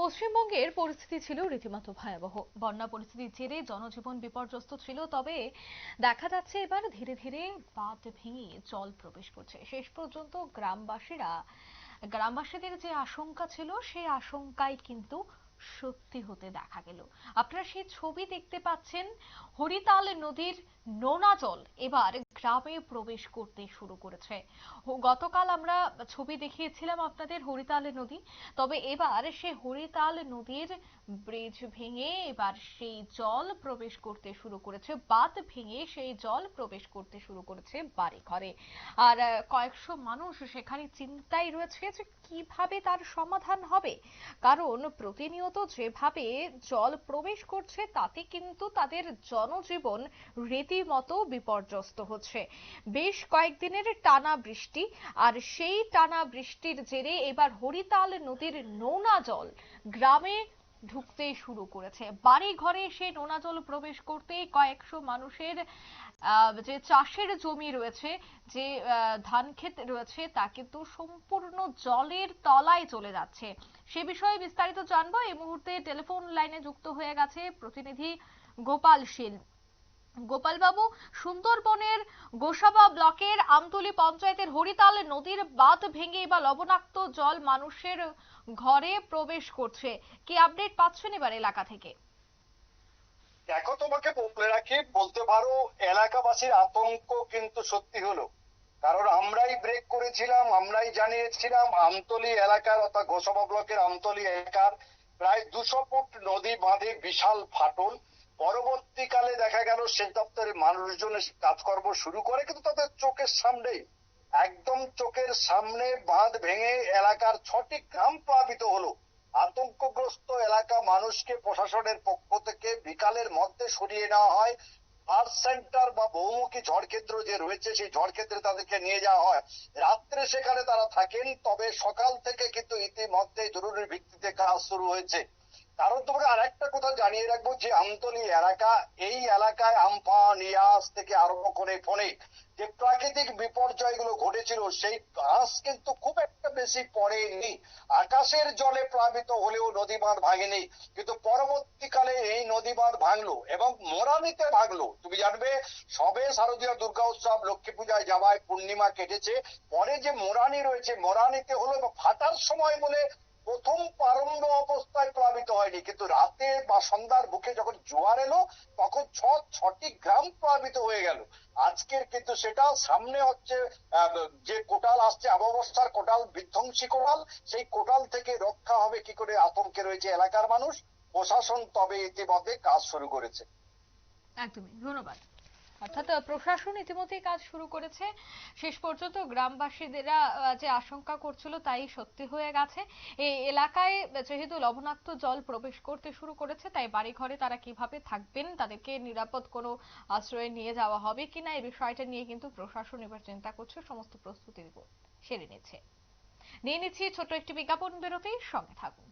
পশ্চিমবঙ্গের পরিস্থিতি ছিল রীতিমতো ভয়াবহ। বন্যা পরিস্থিতির জেরে জনজীবন বিপর্যস্ত ছিল, তবে দেখা যাচ্ছে এবার ধীরে ধীরে বাঁধ ভেঙে জল প্রবেশ করছে। শেষ পর্যন্ত গ্রামবাসীরা, গ্রামবাসীদের যে আশঙ্কা ছিল সেই আশঙ্কাই কিন্তু সত্যি হতে দেখা গেল। আপনারা সেই ছবি দেখতে পাচ্ছেন, হরিতাল নদীর নোনা জল। এবার গ্রামে প্রবেশ করতে শুরু করেছে। গতকাল আমরা ছবি দেখিয়েছিলাম আপনাদের হরিতাল নদী। তবে এবার সে হরিতাল নদীর ব্রিজ ভেঙে এবার সেই জল প্রবেশ করতে শুরু করেছে। বাঁধ ভেঙে সেই জল প্রবেশ করতে শুরু করেছে বাড়ি ঘরে আর কয়েকশো মানুষ সেখানে চিন্তায় রয়েছে যে কীভাবে তার সমাধান হবে। কারণ প্রতিনিয়ত যেভাবে জল প্রবেশ করছে, তাতে কিন্তু তাদের জনজীবন রীতিমতো বিপর্যস্ত হচ্ছে। বেশ কয়েকদিনের টানা বৃষ্টি, আর সেই টানা বৃষ্টির জেরে এবার হরিতাল নদীর নোনা জল গ্রামে ঢুকতে শুরু করেছে। বাড়ি ঘরে সে নোনা জল প্রবেশ করতে কয়েকশো মানুষের যে চাষের জমি রয়েছে, যে ধান ক্ষেত রয়েছে, তা কিন্তু সম্পূর্ণ জলের তলায় চলে যাচ্ছে। সে বিষয়ে বিস্তারিত জানব। এই মুহূর্তে টেলিফোন লাইনে যুক্ত হয়ে গেছে প্রতিনিধি গোপাল শীল। গোপালবাবু সুন্দরবনের গোসাবা ব্লকের আমতলী পঞ্চায়েতের হরিতাল নদীর বাঁধ ভেঙে বা লবণাক্ত জল মানুষের ঘরে প্রবেশ করছে। কি আপডেট পাচ্ছেন এবার এলাকা থেকে? দেখো, তোমাকে বলে রাখি, বলতে পারো, এলাকাবাসীর আতঙ্ক কিন্তু সত্যি হলো। কারণ আমরাই ব্রেক করেছিলাম, আমরাই জানিয়েছিলাম, আমতলী এলাকার অর্থাৎ গোসবা ব্লকের আমতলী এলাকার প্রায় দুশো ফুট নদী বাঁধে বিশাল ফাটল। পরবর্তীকালে দেখা গেল সেচ দপ্তরের মানুষজন কাজকর্ম শুরু করে, কিন্তু তাদের চোখের সামনেই একদম চোখের সামনে বাঁধ ভেঙে এলাকার ছটি গ্রাম প্লাবিত হলো। আতঙ্কগ্রস্ত এলাকা মানুষকে প্রশাসনের পক্ষ থেকে বিকালের মধ্যে সরিয়ে নেওয়া হয়। আর্ট সেন্টার বা বহুমুখী ঝড় কেন্দ্র যে রয়েছে, সেই ঝড় কেন্দ্রে তাদেরকে নিয়ে যাওয়া হয়। রাত্রে সেখানে তারা থাকেন, তবে সকাল থেকে কিন্তু ইতিমধ্যে জরুরি ভিত্তিতে কাজ শুরু হয়েছে। কারণ তোমাকে আর একটা কথা জানিয়ে রাখব যে আমতলী এলাকা, এই এলাকায় আমফান, ইয়াস থেকে আরম্ভ করে ফোনে যে প্রাকৃতিক বিপর্যয়গুলো ঘটেছিল, সেই ঘাস কিন্তু খুব একটা বেশি পড়েনি। আকাশের জলে প্লাবিত হলেও নদী বাঁধ ভাঙেনি, কিন্তু পরবর্তীকালে এই নদী বাঁধ ভাঙলো এবং মোরানিতে ভাঙলো। তুমি জানবে, সবে শারদীয় দুর্গা উৎসব, লক্ষ্মী পূজায় যাওয়ায় পূর্ণিমা কেটেছে। পরে যে মোরানি রয়েছে মোরানিতে হলো ফাটার সময় বলে প্রথম প্রারম্ভ অবস্থায় প্লাবিত হয়নি। কিন্তু রাতে বা সন্ধ্যার বুকে যখন জোয়ার এলো, তখন ছ ছটি গ্রাম প্লাবিত হয়ে গেল। আজকের কিন্তু সেটা সামনে হচ্ছে যে কোটাল আসছে অমাবস্যার কোটাল, বিধ্বংসী কোটাল, সেই কোটাল থেকে রক্ষা হবে কি করে আতঙ্কে রয়েছে এলাকার মানুষ? প্রশাসন তবে ইতিমধ্যে কাজ শুরু করেছে। একদমই। ধন্যবাদ। অর্থাৎ প্রশাসন ইতিমধ্যেই কাজ শুরু করেছে। শেষ পর্যন্ত গ্রামবাসীদেরা আহ, যে আশঙ্কা করছিল তাই সত্যি হয়ে গেছে। এই এলাকায় যেহেতু লবণাক্ত জল প্রবেশ করতে শুরু করেছে তাই বাড়ি ঘরে তারা কীভাবে থাকবেন তাদেরকে নিরাপদ কোনো আশ্রয়ে নিয়ে যাওয়া হবে কিনা এই বিষয়টা নিয়ে কিন্তু প্রশাসন এবার চিন্তা করছে। সমস্ত প্রস্তুতি সেরে নিচ্ছে। নিয়ে নিচ্ছি ছোট একটি বিজ্ঞাপন বিরতির সঙ্গে থাকুন।